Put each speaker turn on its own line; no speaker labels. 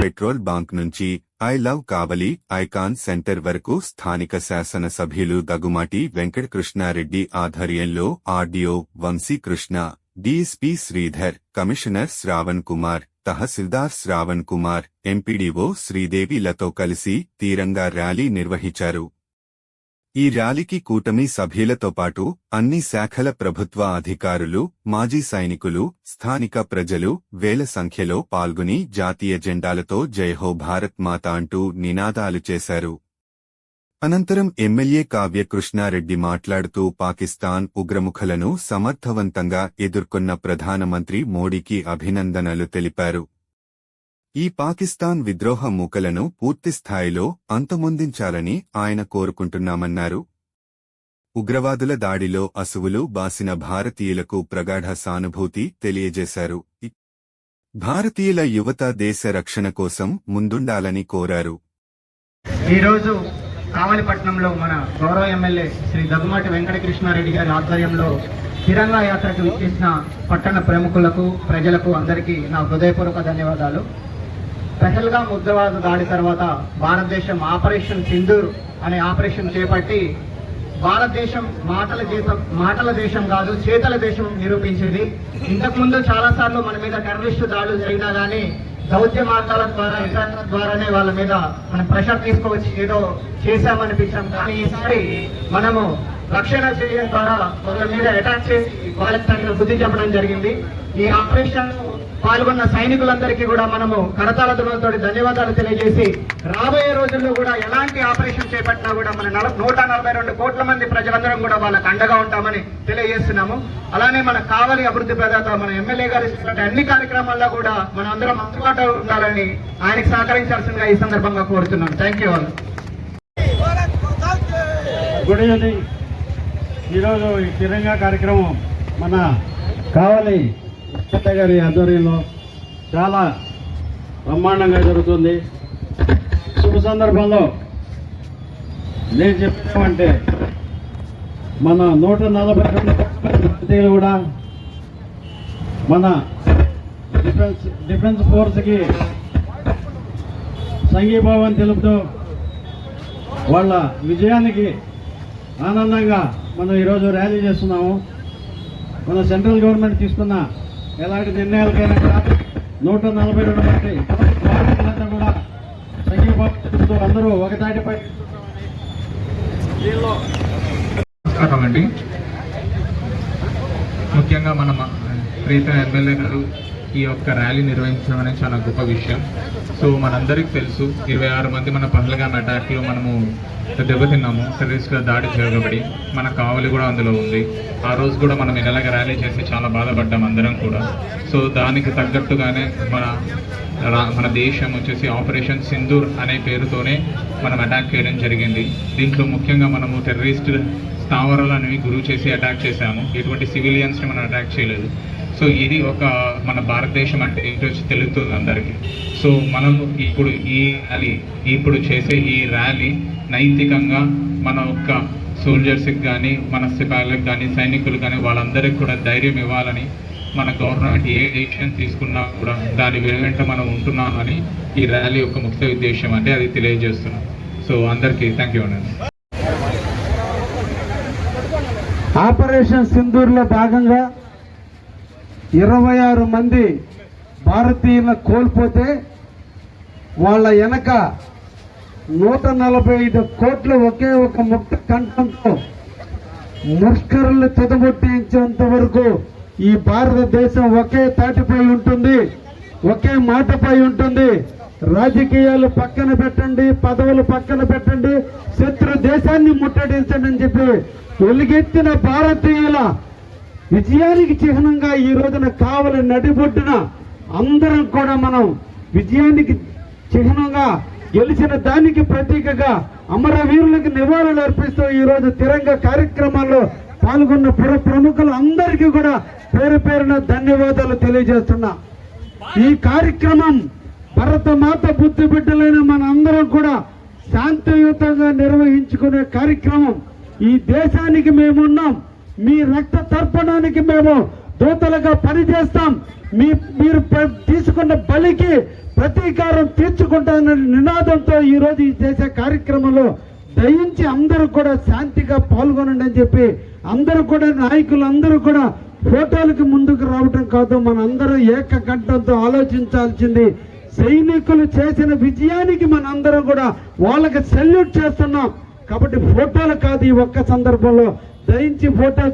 Petrol bunk నుంచి I love Kavali icon centre వరకు స్థానిక శాసన సభ్యులు వెంకటకృష్ణారెడ్డి ఆధ్వర్యంలో RDO Vamsikrishna DSP Sridhar commissioner Shravan Kumar tahsildar Shravan Kumar MPDO శ్రీదేవిలతో కలిసి తీరంగా ర్యాలీ నిర్వహించారు. ఈ ర్యాలీకి కూటమి సభ్యులతో పాటు అన్ని శాఖల ప్రభుత్వ అధికారులు మాజీ సైనికులు స్థానిక ప్రజలు వేల సంఖ్యలో పాల్గొని జాతీయ జెండాలతో జయహో భారత్ మాత అంటూ నినాదాలు చేశారు. అనంతరం ఎమ్మెల్యే కావ్యకృష్ణారెడ్డి మాట్లాడుతూ పాకిస్తాన్ ఉగ్రముఖలను సమర్థవంతంగా ఎదుర్కొన్న ప్రధానమంత్రి మోడీకి అభినందనలు తెలిపారు. ఈ పాకిస్తాన్ విద్రోహ మూకలను పూర్తిస్థాయిలో అంతమొందించాలని ఆయన కోరుకుంటున్నామన్నారు. ఉగ్రవాదుల దాడిలో అసువులు బాసిన భారతీయులకు ప్రగాఢ సానుభూతి తెలియజేశారు. భారతీయుల యువత దేశ రక్షణ కోసం ముందుండాలని కోరారు.
ఈరోజు కావలిపట్నంలో మన గౌరవ ఎమ్మెల్యే శ్రీ దగ్గుమాటి వెంకటకృష్ణారెడ్డి గారి ఆధ్వర్యంలో తిరంగా యాత్రకు ఇచ్చేసిన పట్టణ ప్రముఖులకు ప్రజలకు అందరికీ నా హృదయపూర్వక ధన్యవాదాలు. స్పెషల్గా ఉగ్రవాద దాడి తర్వాత భారతదేశం ఆపరేషన్ సింధూర్ అనే ఆపరేషన్ చేపట్టి భారతదేశం మాటల దేశం మాటల దేశం కాదు చేతల దేశం నిరూపించింది. ఇంతకుముందు చాలా సార్లు మన మీద టెర్రరిస్టు దాడులు జరిగినా కానీ దౌత్య మార్గాల ద్వారా ఇతరుల ద్వారానే వాళ్ళ మీద మనం ప్రెషర్ తీసుకువచ్చి ఏదో చేశామనిపించాం. కానీ ఈసారి మనము రక్షణ చేయడం ద్వారా వాళ్ళ మీద అటాక్ చేసి వాళ్ళకి తగిన బుద్ధి చెప్పడం జరిగింది. ఈ ఆపరేషన్ పాల్గొన్న సైనికులందరికీ కూడా మనము కరతాళ ధ్రువంతో ధన్యవాదాలు తెలియజేసి రాబోయే రోజుల్లో కూడా ఎలాంటి ఆపరేషన్ చేపట్టినా కూడా మన నూట నలభై రెండు కోట్ల మంది ప్రజలందరం కూడా వాళ్ళకు అండగా ఉంటామని తెలియజేస్తున్నాము. అలానే మన కావలి అభివృద్ధి ప్రదాత మన ఎమ్మెల్యే గారు ఇస్తున్న అన్ని కార్యక్రమాల్లో కూడా మన అందరం అందుబాటులో ఉండాలని ఆయనకు సహకరించాల్సిందిగా ఈ సందర్భంగా కోరుతున్నాను. Thank you all
good evening ఈరోజు ఈ తిరంగా కార్యక్రమం మన కావలి ఎమ్మెల్యే గారి ఆధ్వర్యంలో చాలా బ్రహ్మాండంగా జరుగుతుంది. శుభ సందర్భంలో నేను చెప్పినామంటే మన నూట నలభై రెండు భారతీయులు కూడా మన డిఫెన్స్ డిఫెన్స్ ఫోర్స్కి సంఘీభావం తెలుపుతూ వాళ్ళ విజయానికి ఆనందంగా మనం ఈరోజు ర్యాలీ చేస్తున్నాము. మన సెంట్రల్ గవర్నమెంట్ తీసుకున్న ఎలాంటి నిర్ణయాలకైనా కూడా నూట నలభై రెండు మంది కూడా సంఘీభావం తెలుపుతూ అందరూ ఒకతాటిపై దీనిలో
నమస్కారం అండి. ముఖ్యంగా మన ప్రీత ఎమ్మెల్యే గారు ఈ యొక్క ర్యాలీ నిర్వహించడం అనేది చాలా గొప్ప విషయం. సో మనందరికీ తెలుసు ఇరవై ఆరు మంది మన పహల్గామ్ అటాక్లో మనము దెబ్బతిన్నాము టెర్రరిస్ట్గా దాడి జరగబడి మన కావలి కూడా అందులో ఉంది. ఆ రోజు కూడా మనం ఇలాగ ర్యాలీ చేసి చాలా బాధపడ్డాం అందరం కూడా. సో దానికి తగ్గట్టుగానే మన మన దేశం వచ్చేసి ఆపరేషన్ సింధూర్ అనే పేరుతోనే మనం అటాక్ చేయడం జరిగింది. దీంట్లో ముఖ్యంగా మనము టెర్రరిస్ట్ స్థావరాలు అనేవి గురువు చేసి అటాక్ చేశాము. ఎటువంటి సివిలియన్స్ని మనం అటాక్ చేయలేదు. సో ఇది ఒక మన భారతదేశం అంటే ఏంటో తెలుస్తుంది అందరికీ. సో మనం ఇప్పుడు ఈ ర్యాలీ ఇప్పుడు చేసే ఈ ర్యాలీ నైతికంగా మన యొక్క సోల్జర్స్కి కానీ మన సిపాయిలకు కానీ సైనికులు కానీ వాళ్ళందరికీ కూడా ధైర్యం ఇవ్వాలని మన గవర్నమెంట్ ఏ డిసిషన్ తీసుకున్నా కూడా దాని వెంట మనం ఉంటున్నామని ఈ ర్యాలీ యొక్క ముఖ్య ఉద్దేశం అంటే అది తెలియజేస్తున్నాం. సో అందరికీ థ్యాంక్ యూ అండి.
ఆపరేషన్ సింధూర్లో భాగంగా ఇరవై ఆరు మంది భారతీయులను కోల్పోతే వాళ్ళ వెనక నూట నలభై ఐదు కోట్లు ఒకే ఒక ముక్త కంఠంతో ముష్కరులు తుదముట్టించేంత వరకు ఈ భారతదేశం ఒకే తాటిపై ఉంటుంది ఒకే మాటపై ఉంటుంది. రాజకీయాలు పక్కన పెట్టండి పదవులు పక్కన పెట్టండి శత్రు దేశాన్ని ముట్టడించండి అని చెప్పి వెలుగెత్తిన భారతీయుల విజయానికి చిహ్నంగా ఈ రోజున కావలి నడిబొడ్డున అందరం కూడా మనం విజయానికి చిహ్నంగా గెలిచిన దానికి ప్రతీకగా అమరవీరులకు నివాళులు అర్పిస్తూ ఈ రోజు తిరంగ కార్యక్రమాల్లో పాల్గొన్న పుర ప్రముఖులు అందరికీ కూడా పేరు పేరున ధన్యవాదాలు తెలియజేస్తున్నా. ఈ కార్యక్రమం భరతమాత బుద్ధి బిడ్డలైన మన అందరం కూడా శాంతియుతంగా నిర్వహించుకునే కార్యక్రమం ఈ దేశానికి మేమున్నాం. మీ రక్త తర్పణానికి మేము దూతలుగా పనిచేస్తాం. మీ మీరు తీసుకున్న బలికి ప్రతీకారం తీర్చుకుంటానన్న నినాదంతో ఈరోజు ఈ చేసే కార్యక్రమంలో దయించి అందరూ కూడా శాంతిగా పాల్గొనండి అని చెప్పి అందరూ కూడా నాయకులు అందరూ కూడా ఫోటోలకు ముందుకు రావటం కాదు. మనందరూ ఏకకంఠంతో ఆలోచించాల్సింది సైనికులు చేసిన విజయానికి మనందరం కూడా వాళ్ళకి సెల్యూట్ చేస్తున్నాం. కాబట్టి ఫోటోలు కాదు ఈ ఒక్క సందర్భంలో ధరించి ఫోటో